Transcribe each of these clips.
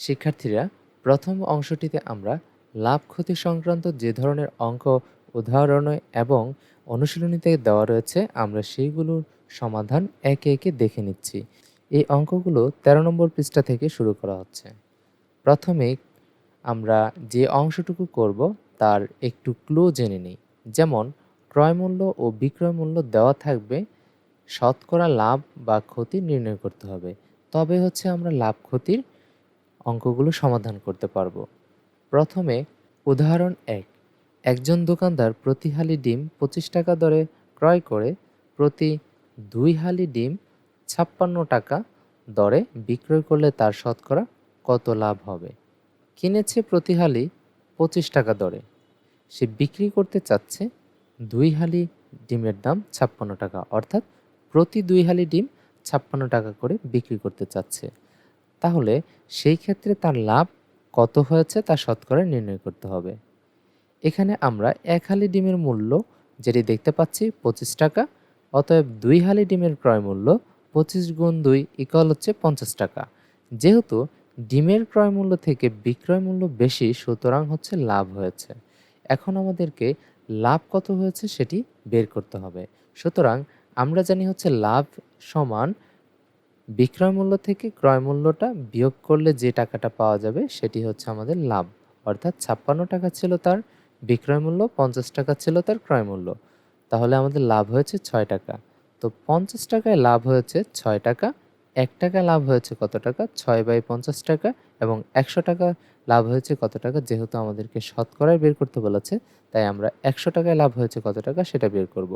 শিক্ষার্থীরা প্রথম অংশটিতে আমরা লাভ ক্ষতি সংক্রান্ত যে ধরনের অঙ্ক, উদাহরণে এবং অনুশীলনীতে দেওয়া রয়েছে, আমরা সেইগুলোর সমাধান একে একে দেখে নিচ্ছি। এই অঙ্কগুলো ১৩ নম্বর পৃষ্ঠা থেকে শুরু করা হচ্ছে। প্রথমে আমরা যে অংশটুকু করব, তার একটু ক্লু জেনে নিই। যেমন ক্রয়মূল্য ও বিক্রয় মূল্য দেওয়া থাকবে, শতকরা লাভ বা ক্ষতি নির্ণয় করতে হবে। তবে হচ্ছে আমরা লাভ ক্ষতির অঙ্কগুলো সমাধান করতে পারব। প্রথমে, উদাহরণ এক। একজন দোকানদার প্রতি হালি ডিম পঁচিশ টাকা দরে ক্রয় করে প্রতি দুই হালি ডিম ছাপ্পান্ন টাকা দরে বিক্রয় করলে তার শতকরা কত লাভ হবে? কিনেছে প্রতি হালি পঁচিশ টাকা দরে। সে বিক্রি করতে চাচ্ছে দুই হালি ডিমের দাম ছাপ্পান্ন টাকা, অর্থাৎ প্রতি দুই হালি ডিম ছাপ্পান্ন টাকা করে বিক্রি করতে চাচ্ছে। তাহলে সেই ক্ষেত্রে তার লাভ কত হয়েছে তা শতকরা নির্ণয় করতে হবে। এখানে আমরা এক হালি ডিমের মূল্য যেটি দেখতে পাচ্ছি পঁচিশ টাকা, অতএব দুই হালি ডিমের ক্রয় মূল্য পঁচিশ গুণ দুই ইকুয়াল হচ্ছে পঞ্চাশ টাকা। যেহেতু ডিমের ক্রয় মূল্য থেকে বিক্রয় মূল্য বেশি, সুতরাং হচ্ছে লাভ হয়েছে। এখন আমাদেরকে লাভ কত হয়েছে সেটি বের করতে হবে। সুতরাং আমরা জানি হচ্ছে লাভ সমান বিক্রয় মূল্য থেকে ক্রয় মূল্যটা বিয়োগ করলে যে টাকাটা পাওয়া যাবে সেটি হচ্ছে আমাদের লাভ। অর্থাৎ ছাপ্পান্ন টাকা ছিল তার বিক্রয় মূল্য, পঞ্চাশ টাকা ছিল তার ক্রয় মূল্য। তাহলে আমাদের লাভ হয়েছে ছয় টাকা। তো পঞ্চাশ টাকায় লাভ হয়েছে ছয় টাকা, এক টাকা লাভ হয়েছে কত টাকা? ছয় বাই পঞ্চাশ টাকা এবং একশো টাকা লাভ হয়েছে কত টাকা? যেহেতু আমাদেরকে শতকরায় বের করতে বলেছে, তাই আমরা একশো টাকায় লাভ হয়েছে কত টাকা সেটা বের করব।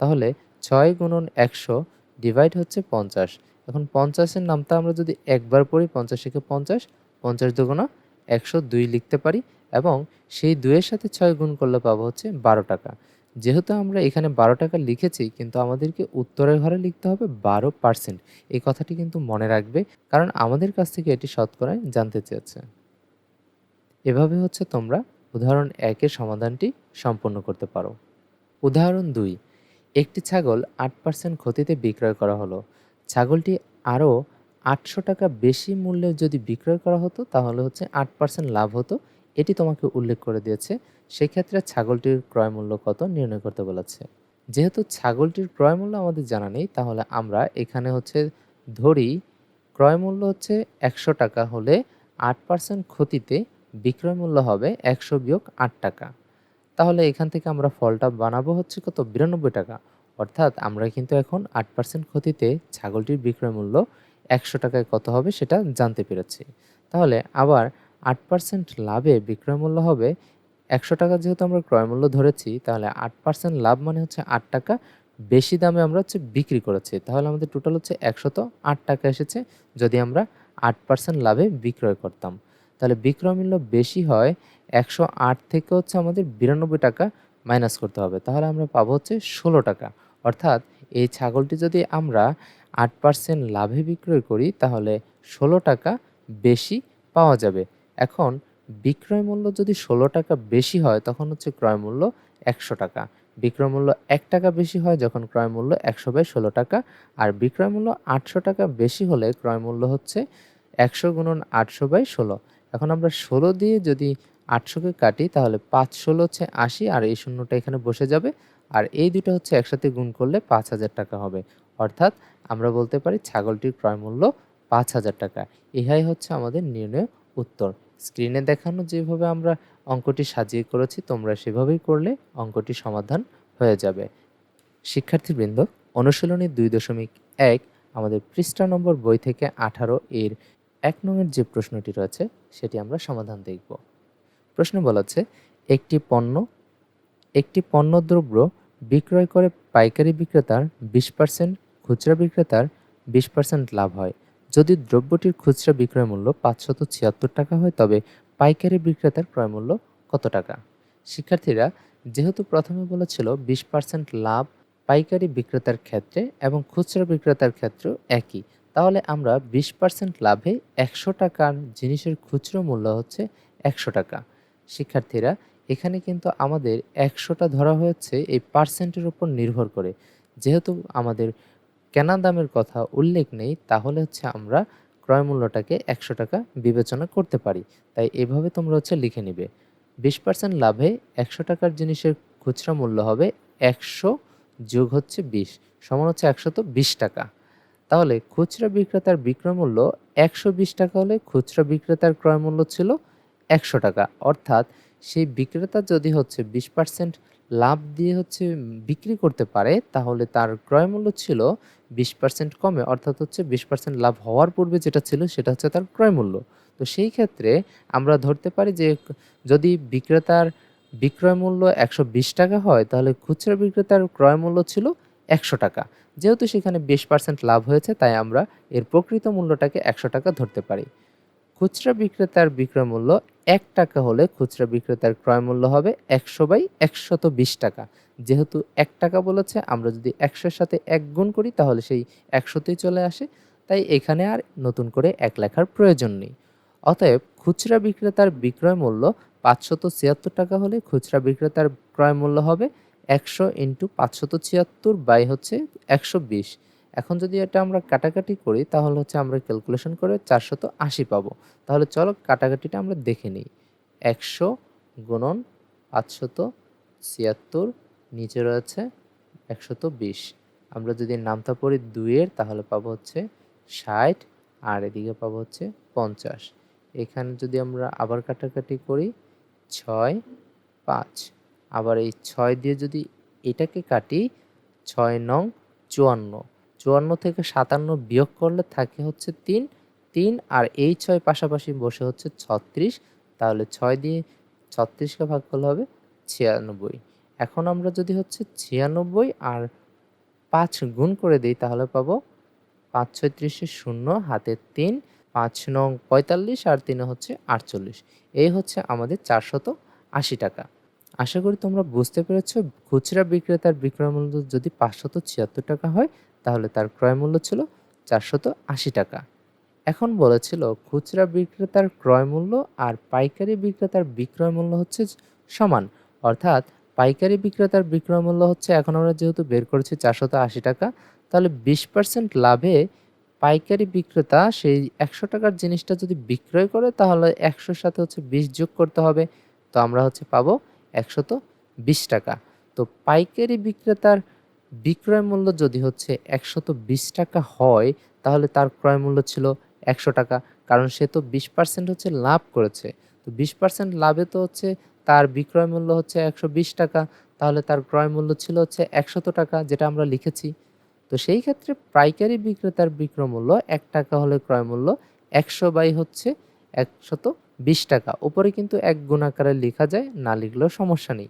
তাহলে ছয় গুণন একশো ডিভাইড হচ্ছে পঞ্চাশ। এখন পঞ্চাশের নামটা আমরা যদি একবার পড়ি, পঞ্চাশ থেকে পঞ্চাশ পঞ্চাশ দুগুণা একশো দুই লিখতে পারি এবং সেই দুইয়ের সাথে ছয় গুণ করলে পাবো হচ্ছে বারো টাকা। যেহেতু আমরা এখানে বারো টাকা লিখেছি, কিন্তু আমাদেরকে উত্তরের ঘরে লিখতে হবে বারো পার্সেন্ট। এই কথাটি কিন্তু মনে রাখবে, কারণ আমাদের কাছ থেকে এটি শতকরায় জানতে চেয়েছে। এভাবে হচ্ছে তোমরা উদাহরণ একের সমাধানটি সম্পন্ন করতে পারো। উদাহরণ দুই, একটি ছাগল আট পার্সেন্ট ক্ষতিতে বিক্রয় করা হলো। ছাগলটি আরও আটশো টাকা বেশি মূল্যে যদি বিক্রয় করা হতো, তাহলে হচ্ছে আট পার্সেন্ট লাভ হতো। এটি তোমাকে উল্লেখ করে দিয়েছে। সেক্ষেত্রে ছাগলটির ক্রয় মূল্য কত নির্ণয় করতে বলেছে। যেহেতু ছাগলটির ক্রয় মূল্য আমাদের জানা নেই, তাহলে আমরা এখানে হচ্ছে ধরি, ক্রয় মূল্য হচ্ছে একশো টাকা হলে আট পার্সেন্ট ক্ষতিতে বিক্রয় মূল্য হবে একশো বিয়োগ আট টাকা। তাহলে এখান থেকে আমরা ফলটা বানাবো হচ্ছে কত? বিরানব্বই টাকা। অর্থাৎ আমরা কিন্তু এখন আট পার্সেন্ট ক্ষতিতে ছাগলটির বিক্রয় মূল্য একশো টাকায় কত হবে সেটা জানতে পেরেছি। তাহলে আবার আট পার্সেন্ট লাভে বিক্রয় মূল্য হবে একশো টাকা যেহেতু আমরা ক্রয় মূল্য ধরেছি, তাহলে আট পার্সেন্ট লাভ মানে হচ্ছে আট টাকা, বেশি দামে আমরা হচ্ছে বিক্রি করেছি। তাহলে আমাদের টোটাল হচ্ছে একশত আট টাকা এসেছে যদি আমরা আট পার্সেন্ট লাভে বিক্রয় করতাম। তাহলে বিক্রয় মূল্য বেশি হয় একশো আট থেকে হচ্ছে আমাদের বিরানব্বই টাকা মাইনাস করতে হবে। তাহলে আমরা পাবো হচ্ছে ষোলো টাকা। অর্থাৎ এই ছাগলটি যদি আমরা আট পার্সেন্ট লাভে বিক্রয় করি, তাহলে ষোলো টাকা বেশি পাওয়া যাবে। এখন বিক্রয় মূল্য যদি ষোলো টাকা বেশি হয়, তখন হচ্ছে ক্রয় মূল্য একশো টাকা। বিক্রয় মূল্য এক টাকা বেশি হয় যখন ক্রয় মূল্য একশো বাই ষোলো টাকা, আর বিক্রয় মূল্য আটশো টাকা বেশি হলে ক্রয় মূল্য হচ্ছে একশো গুণন আটশো বাই ষোলো। এখন আমরা ষোলো দিয়ে যদি আটশোকে কাটি, তাহলে পাঁচ ষোলো হচ্ছে আশি, আর এই শূন্যটা এখানে বসে যাবে আর এই দুটো হচ্ছে একসাথে গুণ করলে পাঁচ হাজার টাকা হবে। অর্থাৎ আমরা বলতে পারি ছাগলটির ক্রয় মূল্য পাঁচ হাজার টাকা। ইহাই হচ্ছে আমাদের নির্ণয় উত্তর। স্ক্রিনে দেখানো যেভাবে আমরা অঙ্কটি সাজিয়ে করেছি, তোমরা সেভাবেই করলে অঙ্কটি সমাধান হয়ে যাবে। শিক্ষার্থীবৃন্দ, অনুশীলনী দুই দশমিক এক আমাদের পৃষ্ঠা নম্বর বই থেকে আঠারো এর এক নংয়ের যে প্রশ্নটি রয়েছে, সেটি আমরা সমাধান দেখব। প্রশ্ন বলাচ্ছে একটি পণ্য একটি পণ্যদ্রব্য বিক্রয় করে পাইকারি বিক্রেতার বিশ পার্সেন্ট খুচরা বিক্রেতার বিশ পার্সেন্ট লাভ হয়। যদি দ্রব্যটির খুচরা বিক্রয় মূল্য পাঁচশত ছিয়াত্তর টাকা হয়, তবে পাইকারি বিক্রেতার ক্রয় মূল্য কত টাকা? শিক্ষার্থীরা, যেহেতু প্রথমে বলেছিল বিশ পার্সেন্ট লাভ পাইকারি বিক্রেতার ক্ষেত্রে এবং খুচরা বিক্রেতার ক্ষেত্রেও একই, তাহলে আমরা বিশ পার্সেন্ট লাভে একশো টাকার জিনিসের খুচরো মূল্য হচ্ছে একশো টাকা। শিক্ষার্থীরা এখানে কিন্তু আমাদের একশোটা ধরা হয়েছে এই পার্সেন্টের উপর নির্ভর করে। যেহেতু আমাদের কেনা দামের কথা উল্লেখ নেই, তাহলে হচ্ছে আমরা ক্রয় মূল্যটাকে একশো টাকা বিবেচনা করতে পারি। তাই এভাবে তোমরা হচ্ছে লিখে নিবে। বিশ পার্সেন্ট লাভে একশো টাকার জিনিসের খুচরা মূল্য হবে একশো যোগ হচ্ছে বিশ, সমান হচ্ছে একশত বিশ টাকা। তাহলে খুচরা বিক্রেতার বিক্রয় মূল্য একশো বিশ টাকা হলে খুচরা বিক্রেতার ক্রয় মূল্য ছিল একশো টাকা। অর্থাৎ সেই বিক্রেতা যদি হচ্ছে বিশ পার্সেন্ট লাভ দিয়ে হচ্ছে বিক্রি করতে পারে, তাহলে তার ক্রয় মূল্য ছিল বিশ পার্সেন্ট কমে, অর্থাৎ হচ্ছে বিশ পার্সেন্ট লাভ হওয়ার পূর্বে যেটা ছিল সেটা হচ্ছে তার ক্রয় মূল্য। তো সেই ক্ষেত্রে আমরা ধরতে পারি যে যদি বিক্রেতার বিক্রয় মূল্য একশো বিশ টাকা হয়, তাহলে খুচরা বিক্রেতার ক্রয় মূল্য ছিল একশো টাকা। যেহেতু সেখানে বিশ পার্সেন্ট লাভ হয়েছে, তাই আমরা এর প্রকৃত মূল্যটাকে একশো টাকা ধরতে পারি। খুচরা বিক্রেতার বিক্রয় মূল্য এক টাকা হলে খুচরা বিক্রেতার ক্রয় মূল্য হবে একশো বাই একশত বিশ টাকা। যেহেতু এক টাকা বলেছে, আমরা যদি একশোর সাথে এক গুণ করি, তাহলে সেই একশোতেই চলে আসে। তাই এখানে আর নতুন করে এক লেখার প্রয়োজন নেই। অতএব খুচরা বিক্রেতার বিক্রয় মূল্য পাঁচশত ছিয়াত্তর টাকা হলে খুচরা বিক্রেতার ক্রয় মূল্য হবে একশো ইন্টু পাঁচশত ছিয়াত্তর বাই হচ্ছে একশো বিশ। এখন যদি এটা আমরা কাটাকাটি করি, তাহলে হচ্ছে আমরা ক্যালকুলেশন করে চারশত আশি পাবো। তাহলে চলো কাটাকাটিটা আমরা দেখে নিই। একশো গুণন পাঁচশত ছিয়াত্তর, নিচে রয়েছে একশত বিশ। আমরা যদি নামতা পড়ি দুইয়ের, তাহলে পাবো হচ্ছে ষাট, আর এদিকে পাবো হচ্ছে পঞ্চাশ। এখানে যদি আমরা আবার কাটাকাটি করি, ছয়, পাঁচ। আবার এই ছয় দিয়ে যদি এটাকে কাটি, ছয় নং চুয়ান্ন। চুয়ান্ন থেকে সাতান্ন বিয়োগ করলে থাকে হচ্ছে তিন তিন আর এই ছয় পাশাপাশি বসে হচ্ছে ছত্রিশ, তাহলে ছয় দিয়ে ছত্রিশকে ভাগ করলে হবে ছিয়ানব্বই। এখন আমরা যদি হচ্ছে ছিয়ানব্বই আর পাঁচ গুণ করে দিই, তাহলে পাবো পাঁচ ছয়ত্রিশে শূন্য, হাতে তিন, পাঁচ নং পঁয়তাল্লিশ আর তিনে হচ্ছে আটচল্লিশ। এই হচ্ছে আমাদের চারশত আশি টাকা। আশা করি তোমরা বুঝতে পেরেছ, খুচরা বিক্রেতার বিক্রয় মূল্য যদি পাঁচশত ছিয়াত্তর টাকা হয়, তাহলে তার ক্রয় মূল্য ছিল চারশত আশি টাকা। এখন বলেছিল, খুচরা বিক্রেতার ক্রয় মূল্য আর পাইকারি বিক্রেতার বিক্রয় মূল্য হচ্ছে সমান। অর্থাৎ পাইকারি বিক্রেতার বিক্রয় মূল্য হচ্ছে, এখন আমরা যেহেতু বের করেছি চারশত আশি টাকা, তাহলে বিশ পার্সেন্ট লাভে পাইকারি বিক্রেতা সেই একশো টাকার জিনিসটা যদি বিক্রয় করে, তাহলে একশোর সাথে হচ্ছে বিশ যোগ করতে হবে। তো আমরা হচ্ছে পাবো একশত বিশ টাকা। তো পাইকারি বিক্রেতার বিক্রয় মূল্য যদি হচ্ছে একশত বিশ টাকা হয়, তাহলে তার ক্রয় মূল্য ছিল একশো টাকা, কারণ সে তো বিশ পার্সেন্ট হচ্ছে লাভ করেছে। তো বিশ পার্সেন্ট লাভে তো হচ্ছে তার বিক্রয় মূল্য হচ্ছে একশো বিশ টাকা, তাহলে তার ক্রয় মূল্য ছিল হচ্ছে একশত টাকা, যেটা আমরা লিখেছি। তো সেই ক্ষেত্রে পাইকারি বিক্রেতার বিক্রয় মূল্য এক টাকা হলে ক্রয় মূল্য একশো বাই হচ্ছে একশত বিশ টাকা। উপরে কিন্তু এক গুণ আকারে লেখা যায়, না লিখলেও সমস্যা নেই।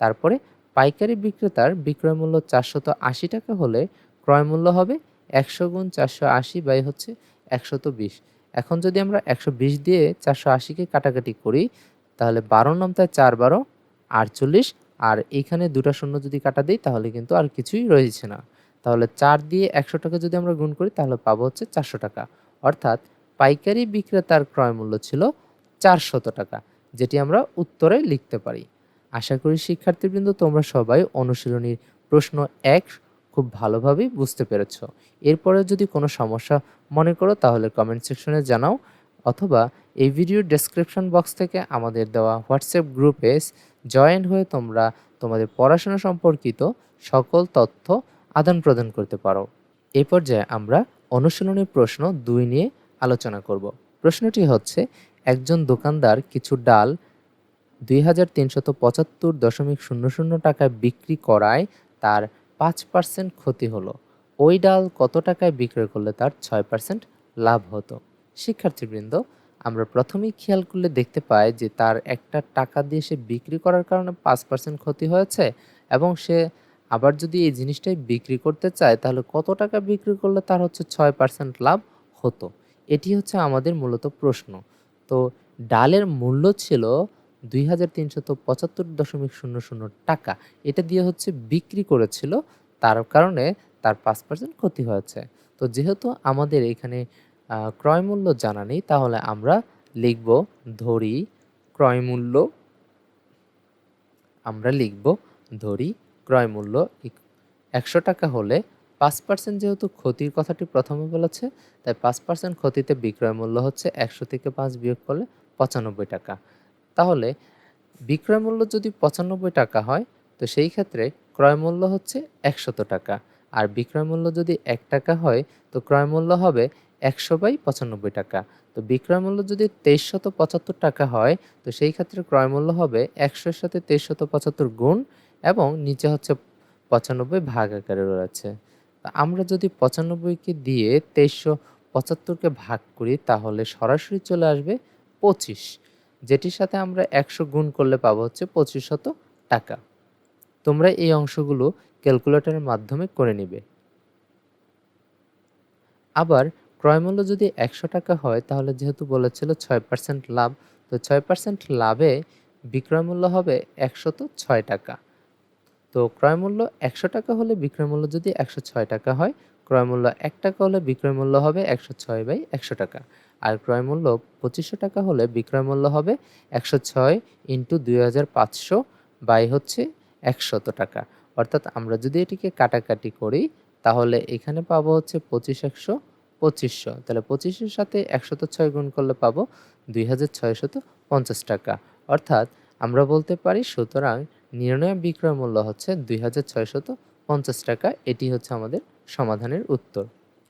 তারপরে পাইকারি বিক্রেতার বিক্রয় মূল্য চারশত আশি টাকা হলে ক্রয় মূল্য হবে একশো গুণ চারশো আশি বাই হচ্ছে একশত বিশ। এখন যদি আমরা একশো বিশ দিয়ে চারশো আশিকে কাটাকাটি করি, তাহলে বারো নামতায় চার বারো, আটচল্লিশ, আর এইখানে দুটা শূন্য যদি কাটা দিই, তাহলে কিন্তু আর কিছুই রয়েছে না। তাহলে চার দিয়ে একশো টাকা যদি আমরা গুণ করি, তাহলে পাবো হচ্ছে চারশো টাকা। অর্থাৎ পাইকারি বিক্রেতার ক্রয় মূল্য ছিল চারশত টাকা, যেটি আমরা উত্তরে লিখতে পারি। আশা করি শিক্ষার্থীবৃন্দ, তোমরা সবাই অনুশীলনীর প্রশ্ন এক খুব ভালোভাবেই বুঝতে পেরেছ। এরপরে যদি কোনো সমস্যা মনে করো, তাহলে কমেন্ট সেকশনে জানাও, অথবা এই ভিডিওর ডেসক্রিপশন বক্স থেকে আমাদের দেওয়া হোয়াটসঅ্যাপ গ্রুপে জয়েন হয়ে তোমরা তোমাদের পড়াশোনা সম্পর্কিত সকল তথ্য আদান প্রদান করতে পারো। এই পর্যায়ে আমরা অনুশীলনী প্রশ্ন দুই নিয়ে আলোচনা করব। প্রশ্নটি হচ্ছে একজন দোকানদার কিছু ডাল দুই হাজার তিনশত পঁচাত্তর দশমিক শূন্য শূন্য টাকায় বিক্রি করায় তার পাঁচ পার্সেন্ট ক্ষতি হলো। ওই ডাল কত টাকায় বিক্রয় করলে তার ছয় পার্সেন্ট লাভ হতো? শিক্ষার্থীবৃন্দ, আমরা প্রথমেই খেয়াল করলে দেখতে পাই যে তার একটা টাকা দিয়ে সে বিক্রি করার কারণে পাঁচ পার্সেন্ট ক্ষতি হয়েছে এবং সে আবার যদি এই জিনিসটাই বিক্রি করতে চায়, তাহলে কত টাকা বিক্রি করলে তার হচ্ছে ছয় পার্সেন্ট লাভ হতো? এটি হচ্ছে আমাদের মূলত প্রশ্ন। তো ডালের মূল্য ছিল দুই হাজার তিনশত পঁচাত্তর দশমিক শূন্য শূন্য টাকা। এটা দিয়ে হচ্ছে বিক্রি করেছিল, তার কারণে তার পাঁচ পার্সেন্ট ক্ষতি হয়েছে। তো যেহেতু আমাদের এখানে ক্রয় মূল্য জানা নেই, তাহলে আমরা লিখব ধরি ক্রয় মূল্য, আমরা লিখব ধরি ক্রয় মূল্য একশো টাকা হলে পাঁচ পার্সেন্ট যেহেতু ক্ষতির কথাটি প্রথমে বলেছে, তাই পাঁচ পার্সেন্ট ক্ষতিতে বিক্রয় মূল্য হচ্ছে একশো থেকে পাঁচ বিয়োগ করলে পঁচানব্বই টাকা। তাহলে বিক্রয় মূল্য যদি পঁচানব্বই টাকা হয়, তো সেই ক্ষেত্রে ক্রয় মূল্য হচ্ছে একশত টাকা। আর বিক্রয় মূল্য যদি এক টাকা হয়, তো ক্রয় মূল্য হবে একশো বাই পঁচানব্বই টাকা। তো বিক্রয় মূল্য যদি তেইশশত পঁচাত্তর টাকা হয়, তো সেই ক্ষেত্রে ক্রয় মূল্য হবে একশোর সাথে তেইশশত পঁচাত্তর গুণ এবং নিচে হচ্ছে পঁচানব্বই ভাগ আকারে রয়েছে। আমরা যদি পঁচানব্বইকে দিয়ে তেইশশো পঁচাত্তরকে ভাগ করি, তাহলে সরাসরি চলে আসবে পঁচিশ। যেটির সাথে আমরা একশো গুণ করলে পাবো হচ্ছে পঁচিশ শত টাকা। তোমরা এই অংশগুলো ক্যালকুলেটরের মাধ্যমে করে নিবে। আবার ক্রয়মূল্য যদি একশো টাকা হয়, তাহলে যেহেতু বলেছিল ছয় পার্সেন্ট লাভ, তো ছয় পার্সেন্ট লাভে বিক্রয় মূল্য হবে একশত ছয় টাকা। তো ক্রয়মূল্য একশো টাকা হলে বিক্রয় মূল্য যদি একশো ছয় টাকা হয় ক্রয়মূল্য এক টাকা হলে বিক্রয় মূল্য হবে একশো ছয় বাই একশো টাকা। আর ক্রয় মূল্য পঁচিশশো টাকা হলে বিক্রয় মূল্য হবে একশো ছয় ইন্টু দুই হাজার পাঁচশো বাই হচ্ছে একশত টাকা। অর্থাৎ আমরা যদি এটিকে কাটাকাটি করি, তাহলে এখানে পাবো হচ্ছে পঁচিশ একশো পঁচিশশো। তাহলে পঁচিশের সাথে একশত ছয় গুণ করলে পাবো দুই হাজার ছয়শত পঞ্চাশ টাকা। অর্থাৎ আমরা বলতে পারি সুতরাং নির্ণয় বিক্রয় মূল্য হচ্ছে দুই হাজার ছয়শত পঞ্চাশ টাকা। এটি হচ্ছে আমাদের সমাধানের উত্তর।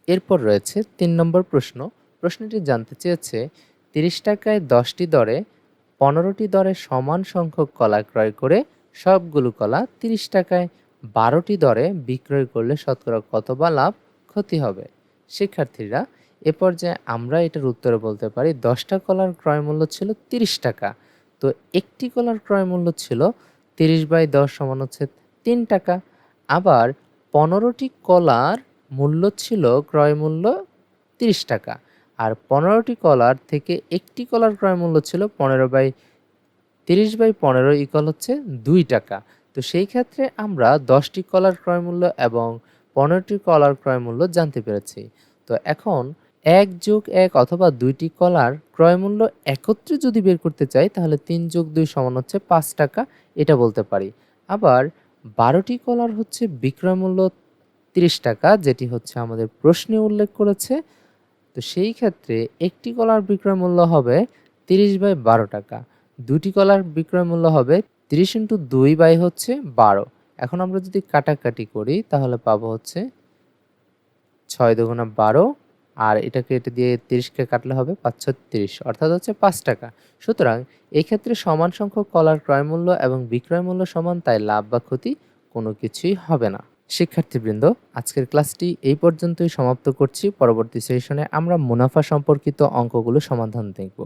এরপর রয়েছে তিন নম্বর প্রশ্ন। প্রশ্নটি জানতে চেয়েছে, তিরিশ টাকায় দশটি দরে পনেরোটি দরে সমান সংখ্যক কলা ক্রয় করে সবগুলো কলা তিরিশ টাকায় বারোটি দরে বিক্রয় করলে শতকরা কত বা লাভ, ক্ষতি হবে? শিক্ষার্থীরা, এ পর্যায়ে আমরা এটার উত্তরে বলতে পারি, দশটা কলার ক্রয় মূল্য ছিল তিরিশ টাকা। তো একটি কলার ক্রয় মূল্য ছিল তিরিশ বাই দশ সমান হচ্ছে তিন টাকা। আবার পনেরোটি কলার মূল্য ছিল ক্রয় মূল্য তিরিশ টাকা। আর পনেরোটি কলার থেকে একটি কলার ক্রয় মূল্য ছিল পনেরো বাই তিরিশ বাই পনেরো ইকল হচ্ছে দুই টাকা। তো সেই ক্ষেত্রে আমরা দশটি কলার ক্রয় মূল্য এবং পনেরোটি কলার ক্রয় মূল্য জানতে পেরেছি। তো এখন এক যোগ এক অথবা দুইটি কলার ক্রয় মূল্য একত্রে যদি বের করতে চাই, তাহলে তিন যোগ দুই সমান হচ্ছে পাঁচ টাকা। এটা বলতে পারি। আবার বারোটি কলার হচ্ছে বিক্রয় মূল্য তিরিশ টাকা, যেটি হচ্ছে আমাদের প্রশ্নে উল্লেখ করেছে। তো সেই ক্ষেত্রে একটি কলার বিক্রয় মূল্য হবে তিরিশ বাই বারো টাকা। দুটি কলার বিক্রয় মূল্য হবে তিরিশ ইন্টু দুই বাই হচ্ছে বারো। এখন আমরা যদি কাটাকাটি করি, তাহলে পাবো হচ্ছে ছয় দুগুণা বারো আর এটাকে এটা দিয়ে তিরিশকে কাটলে হবে পাঁচশো তিরিশ অর্থাৎ হচ্ছে পাঁচ টাকা। সুতরাং এই ক্ষেত্রে সমান সংখ্যক কলার ক্রয় মূল্য এবং বিক্রয় মূল্য সমান, তাই লাভ বা ক্ষতি কোনো কিছুই হবে না। শিক্ষার্থীবৃন্দ, আজকের ক্লাসটি এই পর্যন্তই সমাপ্ত করছি। পরবর্তী সেশনে আমরা মুনাফা সম্পর্কিত অঙ্কগুলো সমাধান দেখব।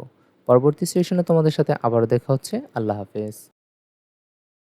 পরবর্তী সেশনে তোমাদের সাথে আবারও দেখা হচ্ছে। আল্লাহ হাফেজ।